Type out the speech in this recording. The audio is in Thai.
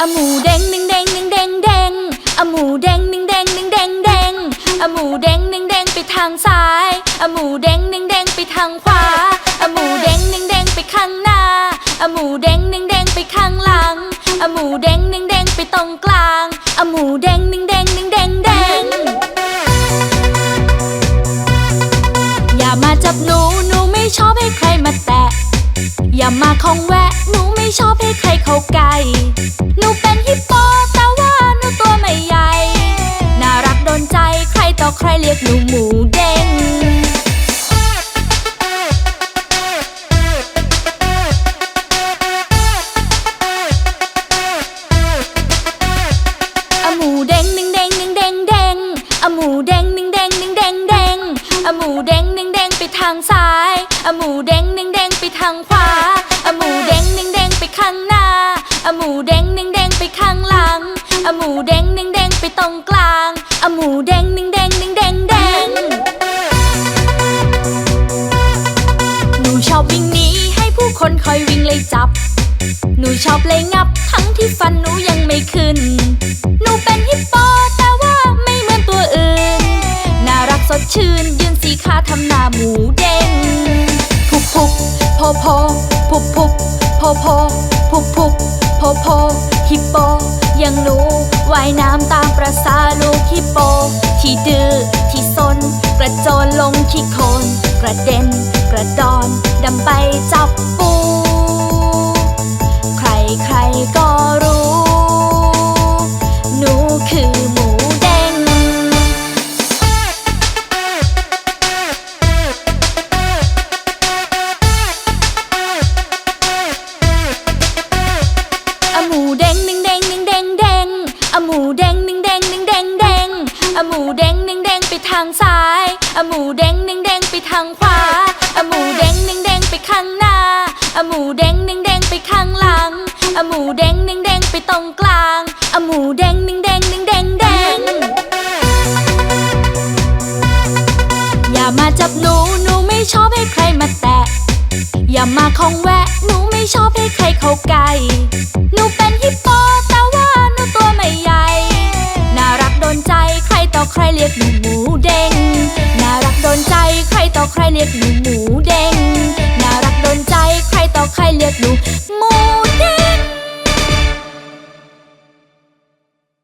อะหมูแดงหนึ่งแดงหนึ่งแดงแดงอะหมูแดงหนึ่งแดงหนึ่งแดงแดงอะหมูแดงหนึ่งแดงไปทางซ้ายอะหมูแดงหนึ่งแดงไปทางขวาอะหมูแดงหนึ่งแดงไปข้างหน้าอะหมูแดงหนึ่งแดงไปข้างหลังอะหมูแดงหนึ่งแดงไปตรงกลางอะหมูแดงหนึ่งแดงหนึ่งแดงแดงอย่ามาจับหนูหนูไม่ชอบให้ใครมาแตะอย่ามาคองแวะหนูไม่ชอบให้ใครเข้าใกล้ รียกหนูหมูเด้งอะหมูแดงหนึ่งแดงหนึ่งแดงแดงอะหมูแดงหนึ่งแดงหนึ่งแดงแดงอะหมูแดงหนึ่งแดงไปทางซ้ายอะหมูแดงหนึ่งแดงไปทางขวาอะหมูแดงหนึ่งแดงไปข้างหน้าอะหมูแดงหนึ่งแดงไปข้างหลังอะหมูแดงหนึ่งแดงไปตรงกลางอะหมูแดงหนึ่งแดง จับ หนูชอบเลยงับ ทั้งที่ฟันหนูยังไม่ขึ้น หนูเป็นฮิปโปแต่ว่าไม่เหมือนตัวอื่น น่ารักสดชื่น ยืนสีขาทำหน้าหมูเด้งพุบพุบโพโพพุบพุบโพโพพุบพุบโพโพฮิปโปอยังหนูว่ายน้ำตามประสาลูกฮิปโป ที่ดื้อที่ซนกระโจนลงที่โคนกระเด็นกระดอนดำไปจับปู ใครใครก็รู้ หนูคือหมูเด้ง อะหมูแดงหนึ่งแดงหนึ่งแดงแดงอะหมูแดงหนึ่งแดงหนึ่งแดงแดงอะหมูแดงหนึ่งแดงไปทางซ้ายอะหมูแดงหนึ่งแดงไปทางขวาอะหมูแดงหนึ่งแดงไปข้างหน้าอะหมูแดงหนึ่งแดงไปข้างหลัง อะหมูแดงหนึ่งแดงไปตรงกลางอะหมูแดงหนึ่งแดงหนึ่งแดงแดง อย่ามาจับหนูหนูไม่ชอบให้ใครมาแตะ อย่ามาคองแวะหนูไม่ชอบให้ใครเข้าใกล้หนูเป็นฮิปโปแต่ว่าหนูตัวไม่ใหญ่ น่ารักโดนใจใครต่อใครเรียกหนูหมูเด้งน่ารักโดนใจใครต่อใครเรียกหนูหมู